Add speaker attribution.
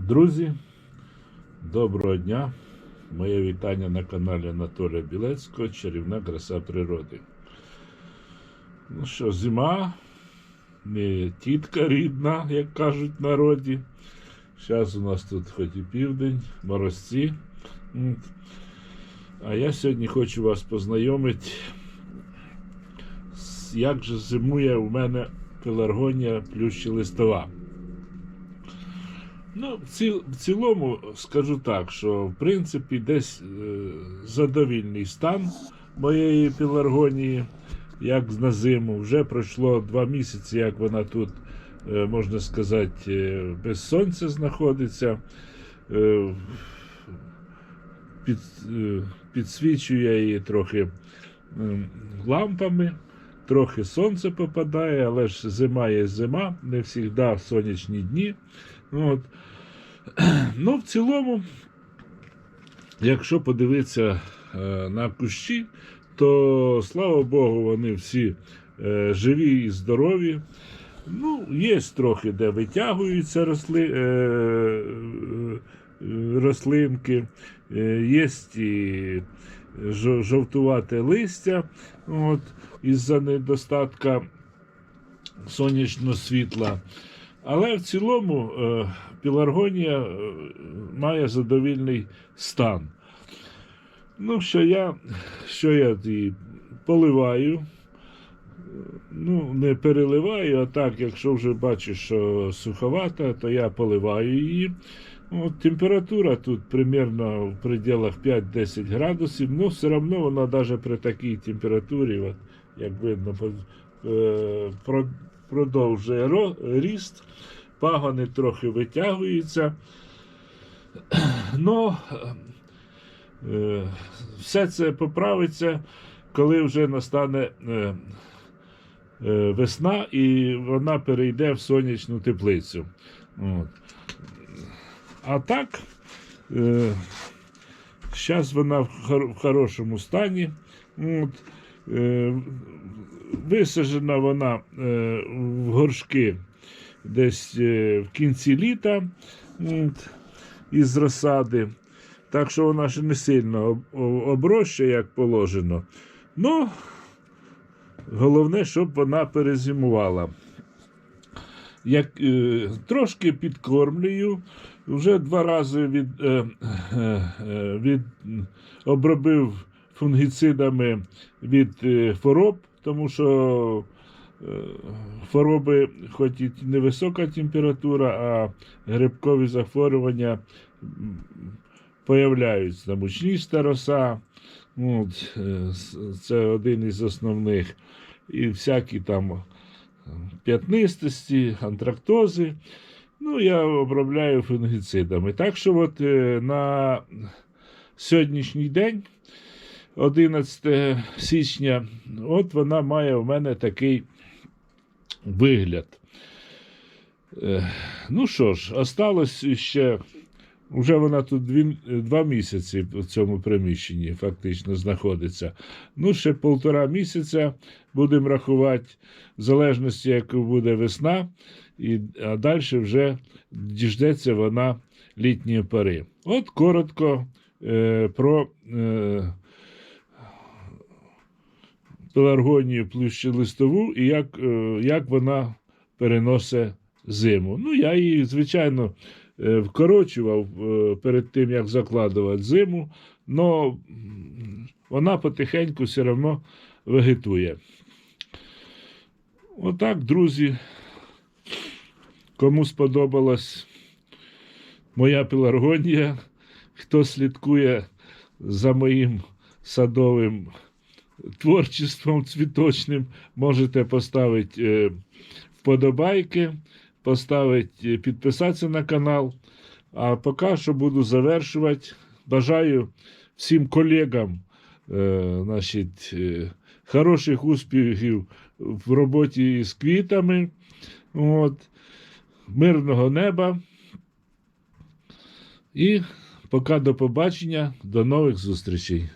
Speaker 1: Друзі, доброго дня! Моє вітання на каналі Анатолія Білецького Чарівна краса природи. Ну що, зима, не тітка рідна, як кажуть в народі. Зараз у нас тут хоч і південь, морозці. А я сьогодні хочу вас познайомити, як же зимує у мене пеларгонія плющі листова. Ну, в, ціл, в цілому скажу так, що в принципі десь е, задовільний стан моєї пеларгонії, як на зиму. Вже пройшло два місяці, як вона тут, е, можна сказати, е, без сонця знаходиться. Під, підсвічую я її трохи лампами. Трохи сонце попадає, але ж зима є зима, не завжди сонячні дні. От. Ну, в цілому, якщо подивитися е, на кущі, то слава Богу, вони всі е, живі і здорові. Ну, є трохи, де витягуються росли, е, рослинки, є і жовтувате листя от, із-за недостатка сонячного світла. Але в цілому е, піларгонія е, має задовільний стан. Ну, що я, що я і поливаю. Ну, не переливаю, а так, якщо вже бачу, що суховата, то я поливаю її. От, температура тут примерно в пределах 5-10 градусів, ну все одно вона навіть при такій температурі, от, як видно, про- продовжує ріст, пагони трохи витягуються. Но е, все це поправиться, коли вже настане е, е, весна і вона перейде в сонячну теплицю. А так, зараз вона в хорошому стані. От, е, висаджена вона е, в горшки десь е, в кінці літа із розсади. Так що вона ще не сильно об- о- оброщує, як положено. Ну, головне, щоб вона перезимувала. Як, е, трошки підкормлюю. Вже два рази від, е, е, від, обробив фунгіцидами від е, хвороб, тому що е, хвороби, хоч і невисока температура, а грибкові захворювання появляються. Мучніста роса, ну, от, е, це один із основних. І всякі там п'ятнистості, антрактози. Ну, я обробляю фунгіцидами. Так що от на сьогоднішній день, 11 січня, от вона має в мене такий вигляд. Е, Ну що ж, осталось ще. Вже вона тут дві, два місяці в цьому приміщенні фактично знаходиться. Ну, ще полтора місяця будемо рахувати, в залежності, як буде весна, і, а далі вже діждеться вона літньої пори. От коротко е, про е, пеларгонію плющелистову і як, е, як вона переносить зиму. Ну, я її, звичайно, е, вкорочував е, перед тим, як закладувати зиму, але вона потихеньку все одно вегетує. Отак, друзі. Кому сподобалась моя пеларгонія, хто слідкує за моїм садовим творчеством цвіточним, можете поставити е, вподобайки, поставити, е, підписатися на канал. А поки що буду завершувати. Бажаю всім колегам е, значить, хороших успіхів в роботі з квітами. От, мирного неба. І поки до побачення, до нових зустрічей.